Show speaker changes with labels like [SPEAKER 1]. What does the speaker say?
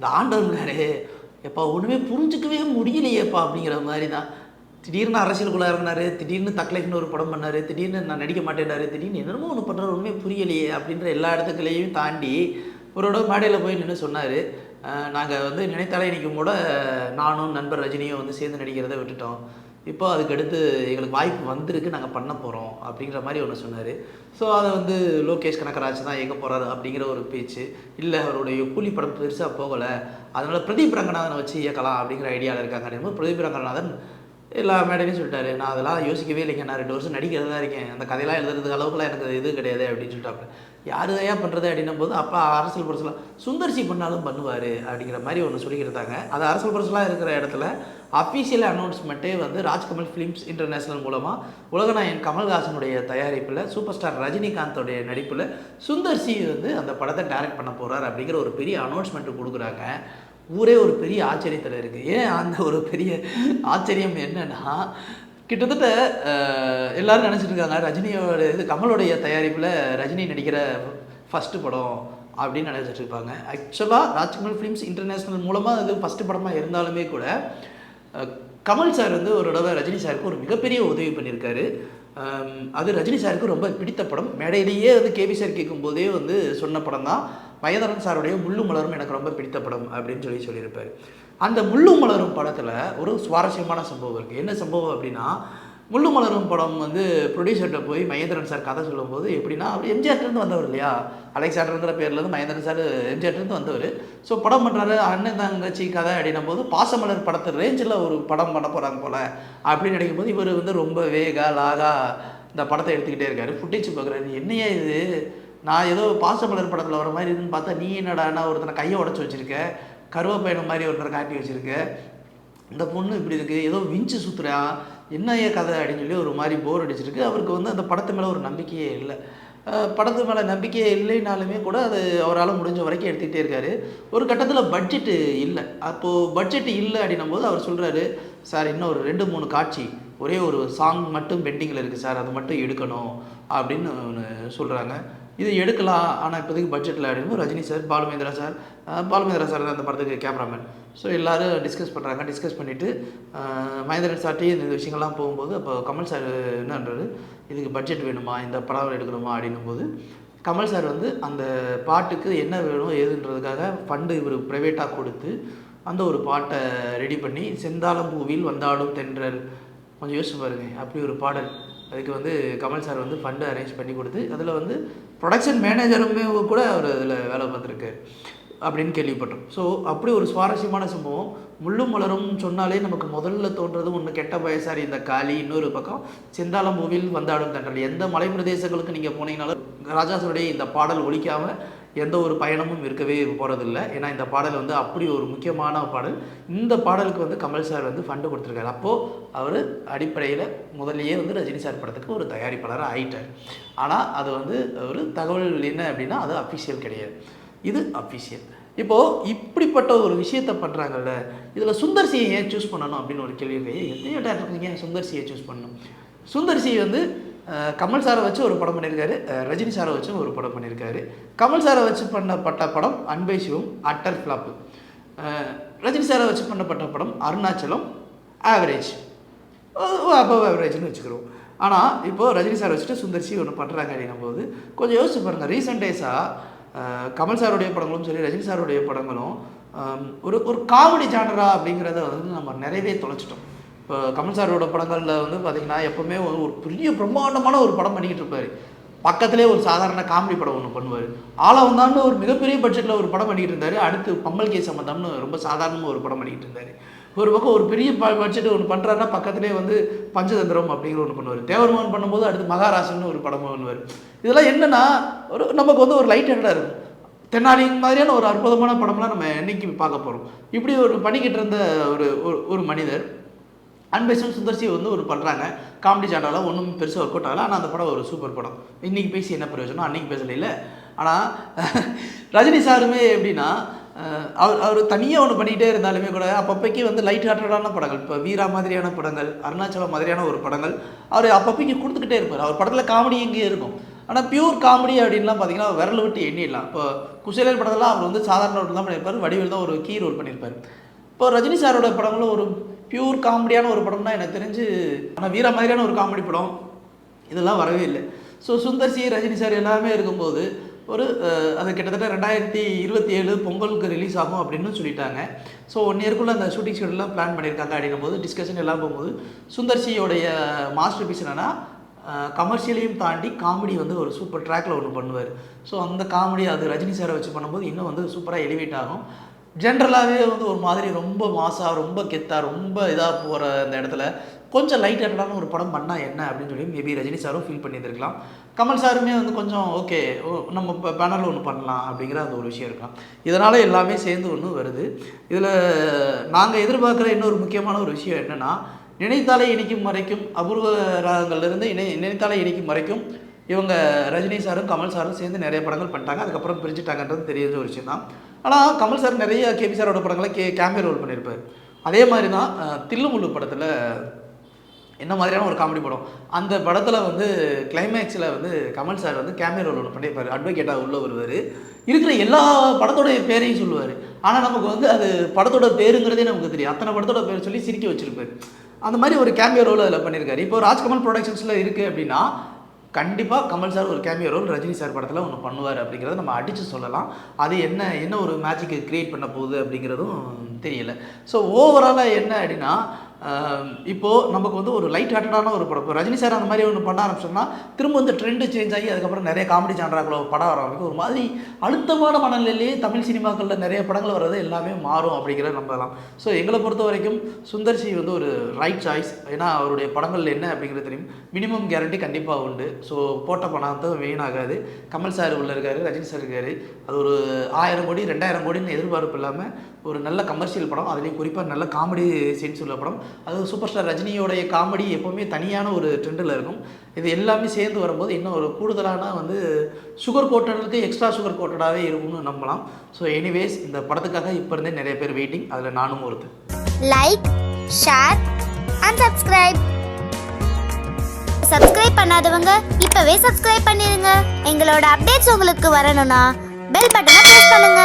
[SPEAKER 1] இந்த ஆண்டவன்காரே எப்பா ஒன்றுமே புரிஞ்சுக்கவே முடியலையேப்பா அப்படிங்கிற மாதிரி தான் திடீர்னு அரசியலுக்குள்ளே இறங்கினாரு திடீர்னு தக்லைஃப்னு ஒரு படம் பண்ணார் திடீர்னு நான் நடிக்க மாட்டேன்னாரு திடீர்னு என்னமோ ஒன்று பண்ணுறாரு ஒன்றுமே புரியலையே அப்படின்ற எல்லா இடத்துக்களையும் தாண்டி ஒரு தடவை மேடையில் போய் நின்று சொன்னார். நாங்கள் வந்து நினைத்தாலே இன்றைக்கும் கூட நானும் நண்பர் ரஜினியும் வந்து சேர்ந்து நடிக்கிறத விட்டுட்டோம். இப்போ அதுக்கடுத்து எங்களுக்கு வாய்ப்பு வந்திருக்கு நாங்கள் பண்ண போகிறோம் அப்படிங்கிற மாதிரி ஒன்று சொன்னார். ஸோ அதை வந்து லோகேஷ் கனகராஜ் தான் எங்கே போகிறாரு அப்படிங்கிற ஒரு பேச்சு. இல்லை அவருடைய கூலி படம் பெருசாக போகலை. அதனால் பிரதீப் ரங்கநாதனை வச்சு இயக்கலாம் அப்படிங்கிற ஐடியாவில் இருக்காங்க. பிரதீப் ரங்கநாதன் எல்லா மேடையிலையும் சொல்லிட்டாரு. நான் அதெல்லாம் யோசிக்கவே இல்லைங்க. நான் ரெண்டு வருஷம் நடிக்கிறதா இருக்கேன். அந்த கதையெல்லாம் எழுதுறதுக்கு அளவுக்குலாம் எனக்கு இது கிடையாது அப்படின்னு சொல்லிட்டாப்புல. யார் ஏன் பண்ணுறது அப்படின்னும் போது அப்போ அரசியல் புரட்சலாம் சுந்தர்சி பண்ணாலும் பண்ணுவார் அப்படிங்கிற மாதிரி ஒன்று சொல்லிக்கிட்டாங்க. அது அரசியல் புரட்சலாக இருக்கிற இடத்துல அஃபீஷியல் அனௌன்ஸ்மெண்ட்டே வந்து ராஜ்கமல் ஃபிலிம்ஸ் இன்டர்நேஷனல் மூலமாக உலகநாயன் கமல்ஹாசனுடைய தயாரிப்பில் சூப்பர் ஸ்டார் ரஜினிகாந்தோடைய நடிப்பில் சுந்தர்சி வந்து அந்த படத்தை டைரக்ட் பண்ண போகிறார் அப்படிங்கிற ஒரு பெரிய அனௌன்ஸ்மெண்ட் கொடுக்குறாங்க. ஊரே ஒரு பெரிய ஆச்சரியத்தில் இருக்குது ஏன் அந்த ஒரு பெரிய ஆச்சரியம் என்னன்னா கிட்டத்தட்ட எல்லாரும் நினச்சிட்டு இருக்காங்க ரஜினியோட இது கமலோடைய தயாரிப்பில் ரஜினி நடிக்கிற ஃபஸ்ட்டு படம் அப்படின்னு நினச்சிட்டு இருப்பாங்க. ஆக்சுவலாக ராஜ்கமல் ஃபிலிம்ஸ் இன்டர்நேஷ்னல் மூலமாக அது ஃபஸ்ட்டு படமாக இருந்தாலுமே கூட கமல் சார் வந்து ஒரு தடவை ரஜினி சாருக்கு ஒரு மிகப்பெரிய உதவி பண்ணியிருக்காரு. அது ரஜினி சாருக்கு ரொம்ப பிடித்த படம். மேடையிலேயே வந்து கேபி சார் கேட்கும்போதே வந்து சொன்ன படம் தான். மயதரன் சாருடைய முள்ளு மலரும் எனக்கு ரொம்ப பிடித்த படம் அப்படின்னு சொல்லி சொல்லியிருப்பார். அந்த முள்ளு மலரும் படத்தில் ஒரு சுவாரஸ்யமான சம்பவம் இருக்குது என்ன சம்பவம் அப்படின்னா முள்ளு மலரும் படம் வந்து ப்ரொடியூசர்கிட்ட போய் மகேந்திரன் சார் கதை சொல்லும்போது எப்படின்னா அவர் எம்ஜிஆர்லேருந்து வந்தவர் இல்லையா? அலெக்சாண்டர்ங்கிற பேர்லேருந்து மகேந்திரன் சார் எம்ஜிஆர்லேருந்து வந்தவர். ஸோ படம் பண்ணுறாரு அண்ணன் தங்கச்சி கதை அப்படின்னும் போது பாசமலர் படத்து ரேஞ்சில் ஒரு படம் பண்ண போகிறாங்க போல் அப்படின்னு நினைக்கும் போது இவர் வந்து ரொம்ப வேகா லாகா இந்த படத்தை எடுத்துக்கிட்டே இருக்காரு. ஃபுட்டேஜ் பார்க்குறாரு என்னையே இது? நான் ஏதோ பாசமலர் படத்தில் வர மாதிரி இதுன்னு பார்த்தா நீ என்னடான்னா ஒருத்தனை கையை உடச்சி வச்சுருக்க? கருவப்பயணம் மாதிரி ஒருத்தரை காட்டி வச்சுருக்க? இந்த பொண்ணு இப்படி இருக்குது ஏதோ விஞ்சு சுற்றுறான் என்ன ஏன் கதை அப்படின்னு சொல்லி ஒரு மாதிரி போர் அடிச்சிருக்கு. அவருக்கு வந்து அந்த படத்து மேலே ஒரு நம்பிக்கையே இல்லை. படத்து மேலே நம்பிக்கையே இல்லைனாலுமே கூட அது அவரால் முடிஞ்ச வரைக்கும் எடுத்துக்கிட்டே இருக்காரு. ஒரு கட்டத்தில் பட்ஜெட்டு இல்லை. அப்போது பட்ஜெட் இல்லை அப்படின்னும் போது அவர் சொல்கிறாரு சார் இன்னும் ஒரு ரெண்டு மூணு காட்சி ஒரே ஒரு சாங் மட்டும் பெண்டிங்கில் இருக்குது சார். அது மட்டும் எடுக்கணும் அப்படின்னு ஒன்று சொல்கிறாங்க இது எடுக்கலாம். ஆனால் இப்போதைக்கு பட்ஜெட்டில் அப்படின்னு Rajini sir Balu Mahendra sir Balu Mahendra sir அந்த படத்துக்கு கேமராமேன் ஸோ எல்லோரும் டிஸ்கஸ் பண்ணுறாங்க டிஸ்கஸ் பண்ணிவிட்டு மகேந்திரன் சாட்டி இந்த விஷயங்கள்லாம் போகும்போது அப்போ கமல் சார் என்னன்றாரு இதுக்கு பட்ஜெட் வேணுமா? இந்த படம் எடுக்கணுமா? அப்படின்னும் போது கமல் சார் வந்து அந்த பாட்டுக்கு என்ன வேணும் ஏதுன்றதுக்காக ஃபண்டு இவர் ப்ரைவேட்டாக கொடுத்து அந்த ஒரு பாட்டை ரெடி பண்ணி செந்தாளம் பூவில் வந்தாலும் தென்றல். கொஞ்சம் யோசிச்சு பாருங்க அப்படி ஒரு பாடல். அதுக்கு வந்து கமல் சார் வந்து ஃபண்டு அரேஞ்ச் பண்ணி கொடுத்து அதில் வந்து ப்ரொடக்ஷன் மேனேஜருமே கூட அவர் அதில் வேலை பார்த்துருக்காரு. அப்படின்னு கேள்விப்பட்டோம். ஸோ அப்படி ஒரு சுவாரஸ்யமான சம்பவம். முள்ளும் மலரும் சொன்னாலே நமக்கு முதல்ல தோன்றது ஒன்று கெட்ட பயசாரி இந்த காளி இன்னொரு பக்கம் செந்தாளம் மூவில் வந்தாடும் தண்டல் எந்த மலை பிரதேசங்களுக்கு நீங்கள் போனீங்கனாலும் ராஜாசனுடைய இந்த பாடல் ஒழிக்காமல் எந்த ஒரு பயணமும் இருக்கவே போகிறதில்ல ஏன்னா இந்த பாடல் வந்து அப்படி ஒரு முக்கியமான பாடல். இந்த பாடலுக்கு வந்து கமல் சார் வந்து ஃபண்டு கொடுத்துருக்காரு. அப்போது அவர் அடிப்படையில் முதல்லையே வந்து ரஜினி சார் படத்துக்கு ஒரு தயாரிப்பாளராக ஆயிட்டார். ஆனால் அது வந்து ஒரு தகவல் என்ன அப்படின்னா அது அஃபிஷியல் கிடையாது. இது அஃபிஷியல் இப்போது இப்படிப்பட்ட ஒரு விஷயத்தை பண்ணுறாங்கல்ல இதில் சுந்தர்சியை ஏன் சூஸ் பண்ணணும் அப்படின்னு ஒரு கேள்வி இருக்கு. எத்தனையோ டேரக்டர் ஏன் சுந்தர்சியை சூஸ் பண்ணணும். சுந்தர்சி வந்து கமல் சாரை வச்சு ஒரு படம் பண்ணியிருக்காரு. ரஜினி சாரை வச்சு ஒரு படம் பண்ணியிருக்காரு. கமல் சாரை வச்சு பண்ணப்பட்ட படம் அன்பை சிவம் அட்டர் ஃப்ளாப்பு ரஜினி சாரை வச்சு பண்ணப்பட்ட படம் அருணாச்சலம் ஆவரேஜ் அபவ் ஆவரேஜ்னு வச்சுக்கிறோம். ஆனால் இப்போது ரஜினி சார் வச்சுட்டு சுந்தர்சி ஒன்று பண்ணுறாங்க அப்படின்னும் போது கொஞ்சம் யோசிச்சு பாருங்கள் ரீசெண்ட் டேஸாக கமல் சாருடைய படங்களும் சரி ரஜினி சாருடைய படங்களும் ஒரு ஒரு காமெடி ஜானரா அப்படிங்கிறத வந்து நம்ம நிறையவே தொலைச்சிட்டோம். இப்போ கமல் சாரோட படங்களில் வந்து பார்த்திங்கன்னா எப்போவுமே ஒரு ஒரு பெரிய பிரம்மாண்டமான ஒரு படம் பண்ணிக்கிட்டு இருப்பார். பக்கத்திலே ஒரு சாதாரண காமெடி படம் ஒன்று பண்ணுவார். ஆளா வந்தான்னு ஒரு மிகப்பெரிய பட்ஜெட்டில் ஒரு படம் பண்ணிக்கிட்டு இருந்தார். அடுத்து பம்மல் கே சம்பந்தம்னு ரொம்ப சாதாரணமாக ஒரு படம் பண்ணிக்கிட்டு இருந்தார். ஒரு பக்கம் ஒரு பெரிய பட்ஜெட் ஒன்று பண்ணுறாருன்னா பக்கத்துலேயே வந்து பஞ்சதந்திரம் அப்படிங்கிற ஒன்று பண்ணுவார். தேவர்மோகன் பண்ணும்போது அடுத்து மகாராசன் ஒரு படம் பண்ணுவார். இதெல்லாம் என்னென்னா ஒரு நமக்கு வந்து ஒரு லைட் ஹெட்டாக இருக்கும். தென்னாலி மாதிரியான ஒரு அற்புதமான படம்லாம் நம்ம என்னைக்கு பார்க்க போகிறோம் இப்படி ஒரு பண்ணிக்கிட்டு இருந்த ஒரு ஒரு- ஒரு மனிதர் அன்பேசன் சுந்தர்சி வந்து ஒரு பண்ணுறாங்க காமெடி சேனலாக ஒன்றும் பெருசாக ஒர்க் அவுட் ஆகல. ஆனால் அந்த படம் ஒரு சூப்பர் படம். இன்றைக்கி பேசி என்ன பிரயோஜனம்? அன்றைக்கி பேசல ஆனால் ரஜினி சாருமே எப்படின்னா அவர் அவர் தனியாக ஒன்று பண்ணிக்கிட்டே இருந்தாலுமே கூட அப்பப்போக்கி வந்து லைட் ஹார்ட்டடான படங்கள். இப்போ வீரா மாதிரியான படங்கள் அருணாச்சலம் மாதிரியான ஒரு படங்கள் அவர் அப்பப்பைக்கு கொடுத்துக்கிட்டே இருப்பார். அவர் படத்தில் காமெடி எங்கேயும் இருக்கும். ஆனால் பியூர் காமெடி அப்படின்லாம் பார்த்தீங்கன்னா விரல் விட்டு எண்ணிடலாம். இப்போ குசேலர் படத்தெல்லாம் அவர் வந்து சாதாரண ரோல் தான் பண்ணியிருப்பார். வடிவில் தான் ஒரு கீ ரோல் பண்ணியிருப்பார். இப்போ ரஜினி சாரோட படங்களும் ஒரு பியூர் காமெடியான ஒரு படம்னா எனக்கு தெரிஞ்சு ஆனால் வீரா மாதிரியான ஒரு காமெடி படம் இதெல்லாம் வரவே இல்லை. So Sundar C Rajini sir எல்லாமே இருக்கும்போது ஒரு அது கிட்டத்தட்ட ரெண்டாயிரத்தி இருபத்தி ஏழு பொங்கலுக்கு ரிலீஸ் ஆகும் அப்படின்னு சொல்லிட்டாங்க. ஸோ ஒன் இயர்க்குள்ளே அந்த ஷூட்டிங் ஷெடியூல்லாம் பிளான் பண்ணியிருக்காங்க அப்படின்னும் போது டிஸ்கஷன் எல்லாம் போகும்போது சுந்தர்சியோடைய மாஸ்டர் பீஸ் என்னென்னா கமர்ஷியலையும் தாண்டி காமெடி வந்து ஒரு சூப்பர் ட்ராக்ல ஒன்று பண்ணுவார். ஸோ அந்த காமெடி அது ரஜினி சாரை வச்சு பண்ணும்போது இன்னும் வந்து சூப்பராக எலிவேட் ஆகும். ஜென்ரலாகவே வந்து ஒரு மாதிரி ரொம்ப மாசாக ரொம்ப கெத்தாக ரொம்ப இதாக போகிற அந்த இடத்துல கொஞ்சம் லைட் ஹேட்டடான ஒரு படம் பண்ணால் என்ன அப்படின்னு சொல்லி மேபி ரஜினி சாரும் ஃபீல் பண்ணியிருந்திருக்கலாம். கமல் சாருமே வந்து கொஞ்சம் ஓகே நம்ம இப்போ பேனரில் ஒன்று பண்ணலாம் அப்படிங்கிற அந்த ஒரு விஷயம் இருக்கலாம். இதனால் எல்லாமே சேர்ந்து ஒன்று வருது. இதில் நாங்கள் எதிர்பார்க்குற இன்னொரு முக்கியமான ஒரு விஷயம் என்னென்னா நினைத்தாலே இனிக்கும் வரைக்கும் அபூர்வ ராகங்கள்லேருந்து இணை நினைத்தாலே இனிக்கும் வரைக்கும் இவங்க ரஜினி சாரும் கமல் சாரும் சேர்ந்து நிறைய படங்கள் பண்ணிட்டாங்க. அதுக்கப்புறம் பிரிச்சுட்டாங்கன்றது தெரியாத ஒரு விஷயம் தான். ஆனால் கமல் சார் நிறைய கேபி சாரோட படங்களை கே கேமியா ரோல் பண்ணியிருப்பார். அதே மாதிரி தான் தில்லுமுள்ளு படத்தில் என்ன மாதிரியான ஒரு காமெடி படம்? அந்த படத்தில் வந்து கிளைமேக்ஸில் வந்து கமல் சார் வந்து கேமரா ரோல் ஒன்று பண்ணியிருப்பார். அட்வொகேட்டாக உள்ளே வருவார். இருக்கிற எல்லா படத்தோடைய பேரையும் சொல்லுவார். ஆனால் நமக்கு வந்து அது படத்தோட பேருங்கிறதே நமக்கு தெரியும் அத்தனை படத்தோட பேர் சொல்லி சிரிக்க வச்சிருப்பாரு. அந்த மாதிரி ஒரு கேமியோ ரோல் அதில் பண்ணியிருக்காரு. இப்போ ராஜ்கமல் ப்ரொடக்ஷன்ஸில் இருக்குது அப்படின்னா கண்டிப்பாக கமல் சார் ஒரு கேமியோ ரோல் ரஜினி சார் படத்தில் ஒன்று பண்ணுவார் அப்படிங்கிறத நம்ம அடித்து சொல்லலாம். அது என்ன என்ன ஒரு மேஜிக் க்ரியேட் பண்ண போகுது அப்படிங்கிறதும் தெரியல. ஸோ ஓவராலாக என்ன அப்படின்னா இப்போது இப்போ நமக்கு வந்து ஒரு லைட் ஹார்ட்டடான ஒரு படம். இப்போ ரஜினி சார் அந்த மாதிரி ஒன்று பண்ண ஆரம்பிச்சோம்னா திரும்ப வந்து ட்ரெண்டு சேஞ்ச் ஆகி அதுக்கப்புறம் நிறைய காமெடி சான்றாங்களோ படம் வர ஒரு மாதிரி அழுத்தமான மனநிலையிலேயே தமிழ் சினிமாக்களில் நிறைய படங்கள் வர்றது எல்லாமே மாறும் அப்படிங்கிறத நம்பலாம். ஸோ எங்களை பொறுத்த வரைக்கும் சுந்தர் சி வந்து ஒரு ரைட் சாய்ஸ் ஏன்னா அவருடைய படங்கள் என்ன அப்படிங்கிறது தெரியும். மினிமம் கேரண்டி கண்டிப்பாக உண்டு. ஸோ போட்ட பணம் தான் வீணாகாது. கமல் சார் உள்ளே இருக்காரு ரஜினி சார் இருக்காரு. அது ஒரு ஆயிரம் கோடி ரெண்டாயிரம் கோடின்னு எதிர்பார்ப்பு இல்லாமல் ஒரு நல்ல கமர்ஷியல் படம். அதுலேயும் குறிப்பாக நல்ல காமெடி சீன்ஸ் உள்ள படம். அது சூப்பர் ஸ்டார் ரஜினியோடைய காமெடி எப்போவுமே தனியான ஒரு ட்ரெண்டில் இருக்கும். இது எல்லாமே சேர்ந்து வரும்போது இன்னும் ஒரு கூடுதலான வந்து சுகர் கோட்டடுக்கு எக்ஸ்ட்ரா சுகர் கோட்டடாகவே இருக்கும்னு நம்பலாம். ஸோ எனிவேஸ் இந்த படத்துக்காக இப்போ இருந்தே நிறைய பேர் வெயிட்டிங் அதில் நானும் ஒருத்தர்
[SPEAKER 2] like share and subscribe subscribe பண்ணாதவங்க இப்பவே சப்ஸ்கிரைப் பண்ணிருங்க. எங்களோட அப்டேட்ஸ் உங்களுக்கு வரணும்னா பெல் பட்டனை ப்ரெஸ் பண்ணுங்க.